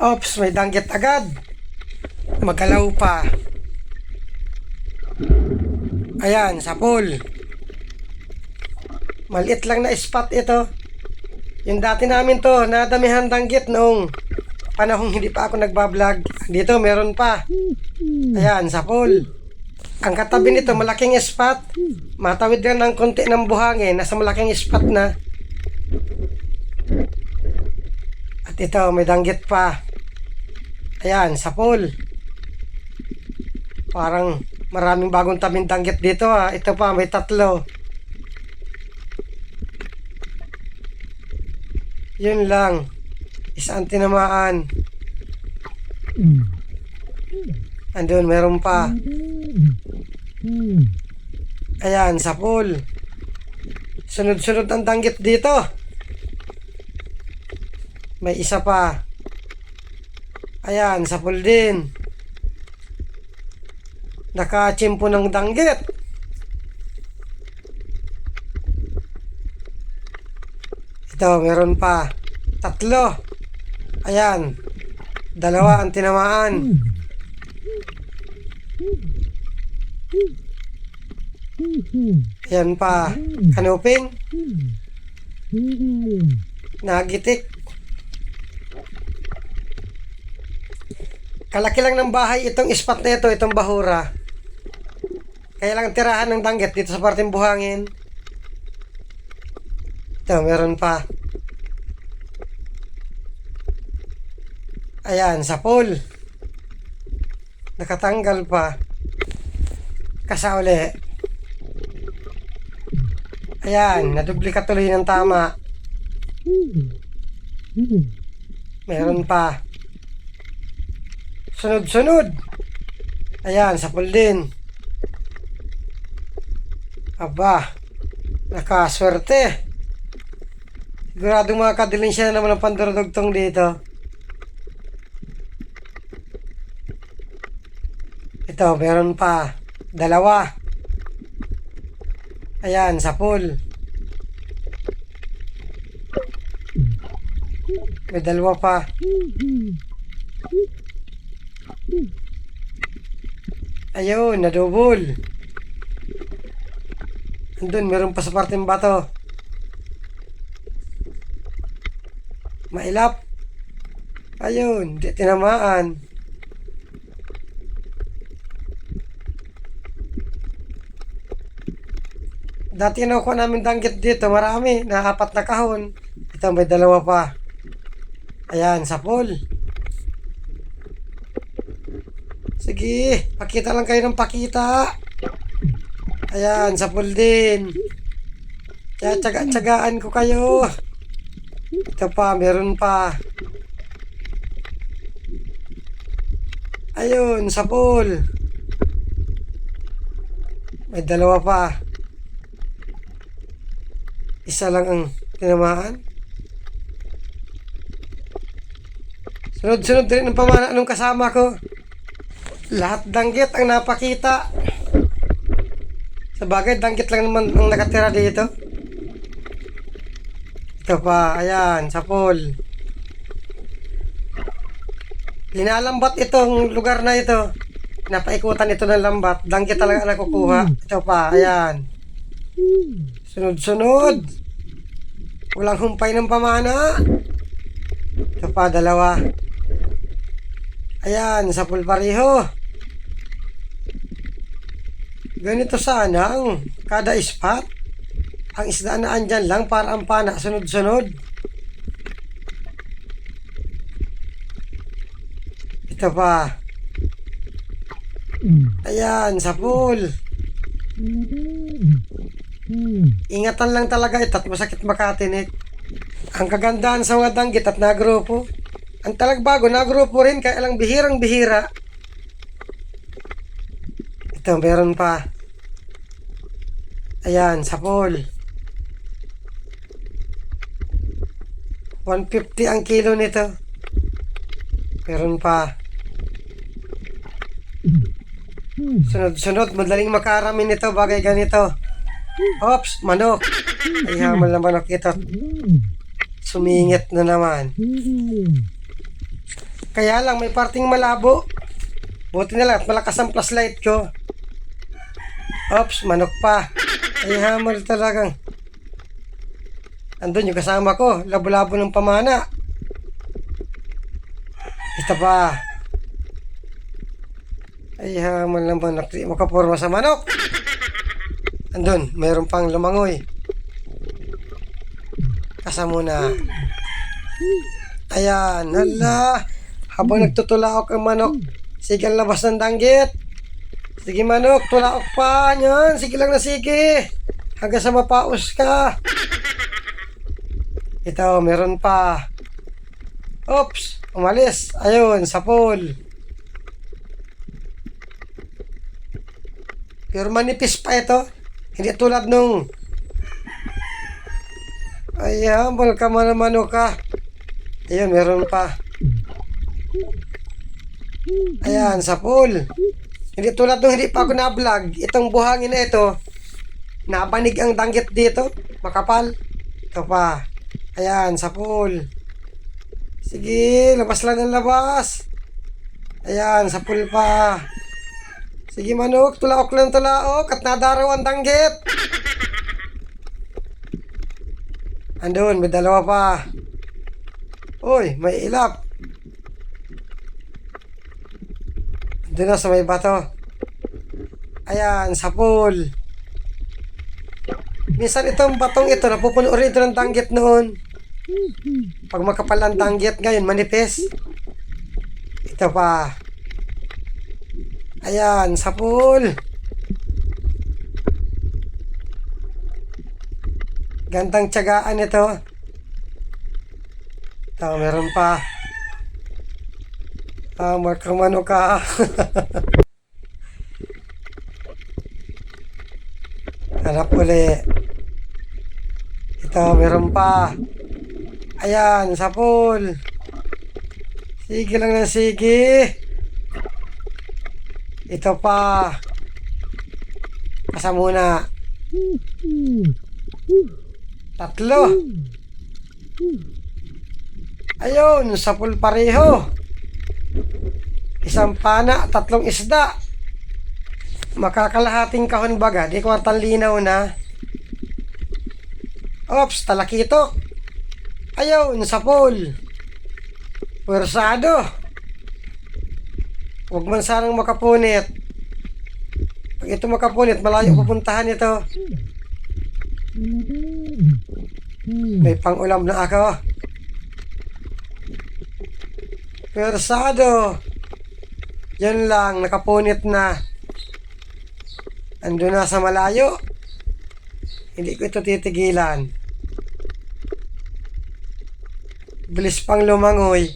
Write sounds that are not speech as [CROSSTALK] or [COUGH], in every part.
Ops, may danggit agad. Magalaw pa. Ayan, sa pool. Maliit lang na spot ito. Yung dati namin to, nadamihan danggit noong panahong hindi pa ako nagbablog. Dito, meron pa. Ayan, sa pool. Ang katabi nito, malaking spot. Matawid ka ng konti ng buhangin, nasa malaking spot na. At ito, may danggit pa. Ayan, sa pool. Parang maraming bagong tabing dito ha. Ito pa, may tatlo. Yun lang. Isang tinamaan. Andun, meron pa. Ayan, sa pool. Sunod-sunod ang danggit dito. May isa pa. Ayan, sa pool din. Nakachimpo ng danggit. Ito, meron pa. Tatlo. Ayan. Dalawa ang tinamaan. Ayan pa. Kanuping. Nagitik. Kalaki lang ng bahay itong spot na ito, itong bahura. Kaya lang tirahan ng danggit dito sa parteng buhangin. Ito, meron pa. Ayan, sa pool. Nakatanggal pa. Kasauli. Ayan, nadublika tuloy ng tama. Meron pa. Sunod-sunod. Ayan, sa pool din. Aba, nakaswerte. Siguradong makakadilim siya na naman ang pandurudugtong dito. Ito, meron pa. Dalawa. Ayan, sa pool. May dalawa pa. Ayun, nadubol. Andun, meron pa sa parteng bato. Mailap. Ayun, di tinamaan. Dati nakuha namin danggit dito, marami, na apat na kahon. Ito, may dalawa pa. Ayan, sa pool. Sige, pakita lang kayo ng pakita. Ayan, sa pool din. Kaya tsaga-tsagaan ko kayo. Ito pa, meron pa. Ayun, sa pool. May dalawa pa. Isa lang ang tinamaan. Sunod-sunod din ang pamana nung kasama ko. Lahat danggit ang napakita. Sa bagay, danggit lang naman ang nakatira dito. Ito pa, ayan, sa pool. Linalambat itong lugar na ito. Napaikutan ito ng lambat. Danggit talaga nakukuha. Ito pa, ayan. Sunod-sunod. Walang humpay ng pamana. Ito pa, dalawa. Ayan, sa pool pareho. Ganito sana ang kada spot. Ang isda na andyan lang para ang pana sunod-sunod. Ito pa. Ayan, sa pool. Ingatan lang talaga ito at masakit makatinik. Ang kagandahan sa mga danggit at nagrupo. Ang talagbago, nagrupo rin kaya lang bihirang bihira. Ito, meron pa. Ayan, sa pool. 150 ang kilo nito. Meron pa. Sunod-sunod, madaling makarami nito, bagay ganito. Ops, manok. Ay, hamal na manok ito. Sumingit na naman. Kaya lang may parting malabo. Buti na lang at malakas ang flashlight ko. Ops, manok pa. Ay hammer talagang. Andun yung kasama ko, labo-labo ng pamana. Ito pa. Ay hammer ng manok. Makaporma sa manok. Andun, mayroon pang lumangoy. Kasa muna. Ayan, hala. Habang nagtutulaok ang manok, sige ang labas ng danggit. Sige manok, tulaok pa. Yan, sige lang na sige. Hanggang sa mapaus ka. Ito, meron pa. Oops, umalis. Ayun, sa pool. Pero manipis pa ito. Hindi tulad nung ay, humble ka man naman o ka. Ayun, meron pa. Ayan, sa pool. Hindi tulad nung hindi pa ako na-vlog. Itong buhangin na ito, nabanig ang danggit dito. Makapal. Ito pa. Ayan, sa pool. Sige, labas lang ng labas. Ayan, sa pool pa. Sige manok, tulaok lang tulaok at nadaraw ang danggit. Andun, may dalawa pa. Uy, may ilap. Na sa may bato. Ayan, sa pool. Minsan itong batong ito, napupuno rin ito ng danggit noon. Pag makapal ang danggit ngayon, manipis. Ito pa. Ayan, sa pool. Gandang tiyagaan ito. Ito, meron pa. Ah, markang mano ka. [LAUGHS] Hanap uli. Ito, meron pa. Ayan, sa pool. Sige lang ng sige. Ito pa. Pasa muna. Tatlo. Ayun, sa pool pareho. Isang pana, tatlong isda. Makakalahating kahon baga, di kwartang linaw na. Ops, talakito. Ayun, sa pool. Puwersado. Huwag man sanang makapunit. Pag ito makapunit, malayo pupuntahan ito. May pangulam na ako. Persado. Yan lang, nakapunit na. Ando na sa malayo. Hindi ko ito titigilan. Bilis pang lumangoy.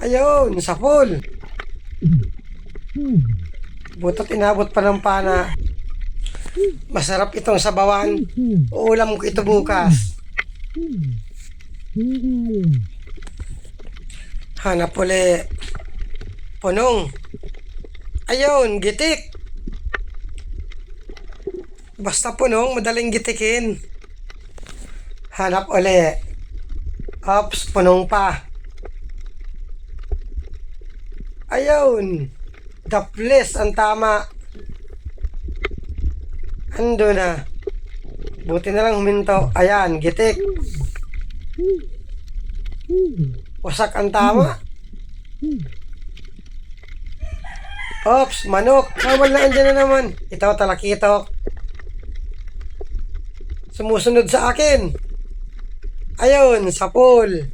Ayun, sa pool. Butot inabot pa ng pana. Masarap itong sabawan. Uulam ko ito bukas. Hanap uli. Punong. Ayun, gitik. Basta punong, madaling gitikin. Hanap uli. Ops, punong pa. Ayun. The place ang tama. Ando na. Buti na lang huminto. Ayan, gitik. Wasak ang tama. Ops, manok. Kamal na andyan na naman. Ito, talakitok. Sumusunod sa akin. Ayun, sa pool.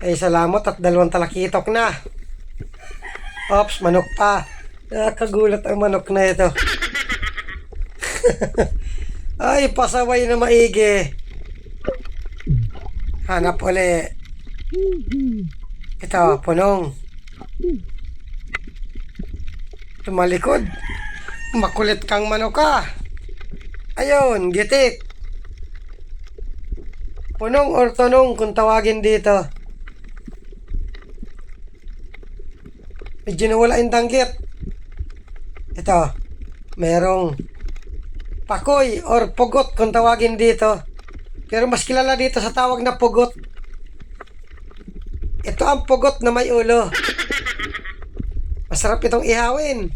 Ay, salamat at dalawang talakitok na. Ops, manok pa. Nakakagulat ang manok na ito. [LAUGHS] Ay, pasaway na maigi. Hanap uli. Ito, punong. Tumalikod. Makulit kang manok ka. Ayun, gitik. Punong or tunong kung tawagin dito. Medyo nawala yung danggit. Ito, merong pakoy or pugot kung tawagin dito. Pero mas kilala dito sa tawag na pugot. Ito ang pugot na may ulo. Masarap itong ihawin.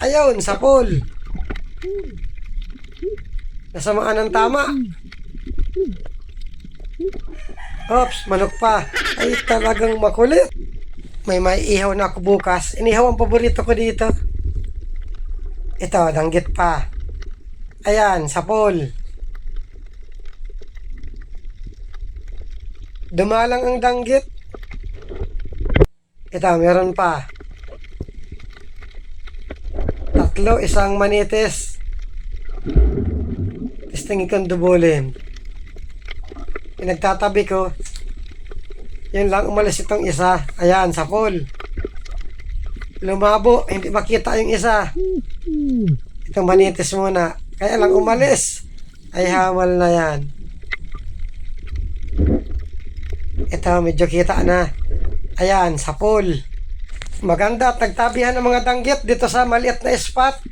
Ayun, sa pool. Nasamaan ng tama. Oops, manok pa. Ay, talagang makulit. May may ihaw na ako bukas. Inihaw ang paborito ko dito. Ito, danggit pa. Ayan, sa pool. Dumalang ang danggit. Ito, meron pa. Tatlo, isang manitis. Testingin kong dubulin. Pinagtatabi ko. Yun lang, umalis itong isa. Ayan, sa pool. Lumabo, hindi makita yung isa. Itong manitis muna. Kaya lang umalis. Ay hamal na yan. Ito, medyo kita na. Ayan, sa pool. Maganda at nagtabihan ng mga danggit dito sa maliit na spot.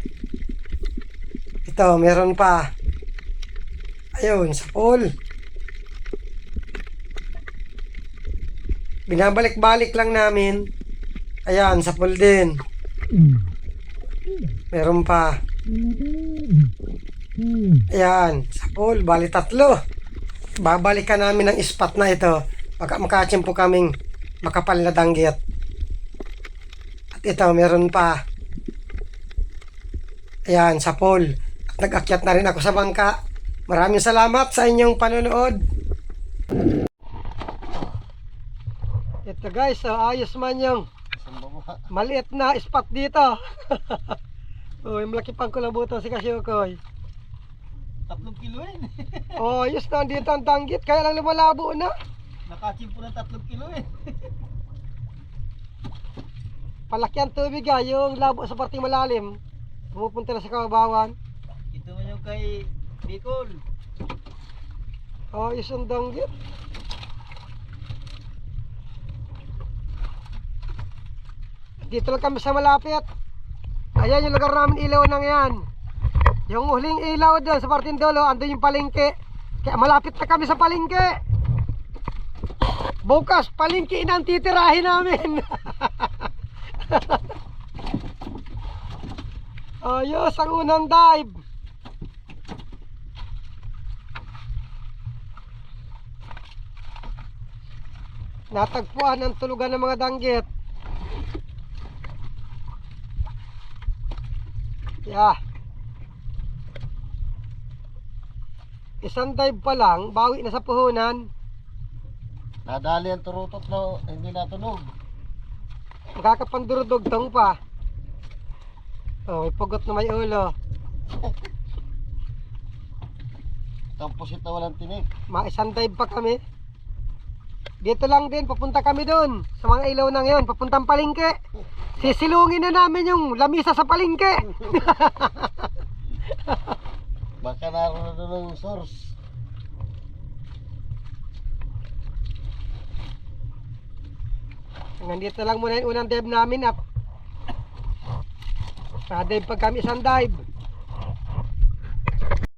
Ito, meron pa. Ayun, sa pool. Binabalik-balik lang namin. Ayan, sa pool din. Meron pa. Ayan, sa pool, bali tatlo. Babalikan namin ang spot na ito. Baka makachimpo kaming makapal na danggit. At ito, meron pa. Ayan, sa pool. At nag-akyat na rin ako sa bangka. Maraming salamat sa inyong panonood. Ito guys, oh, ayos man yung maliit na spot dito. [LAUGHS] Uy, malaki pang kulabutan si Kasyukoy. Tatlong kilo eh. [LAUGHS] Oh, ayos na dito ang tanggit. Kaya lang lumalabo na. Nakachimpo ng tatlong kilo eh. [LAUGHS] Palaki ang tubig ah, yung labo sa parting malalim. Pumupunta na sa kababawan. Ito mo yung kay Bicol. Oh, ayos ang danggit. Dito lang kami sa malapit. Ayan yung lugar namin ilaw nang yan. Yung huling ilaw doon sa parting dulo, andun yung palengke. Kaya malapit na kami sa palengke. Bukas, palengke na ang titirahin namin. [LAUGHS] Ayos, ang unang dive. Natagpuan ang tulugan ng mga danggit. Yeah. Isang dive pa lang, bawi na sa puhunan. Nadali ang turutot na hindi natunog. Magkakapandurudugtong pa. Oh, may pugot na may ulo. Kampusit na walang tinik. Ma isang dive pa kami. Dito lang din, papunta kami doon. Sa mga ilaw na ngayon, papuntang palengke. Sisilungin na namin yung lamisa sa palengke. [LAUGHS] Baka naroon na doon yung source. Hanggang dito lang muna yung unang dive namin at na dive pag kami isang dive.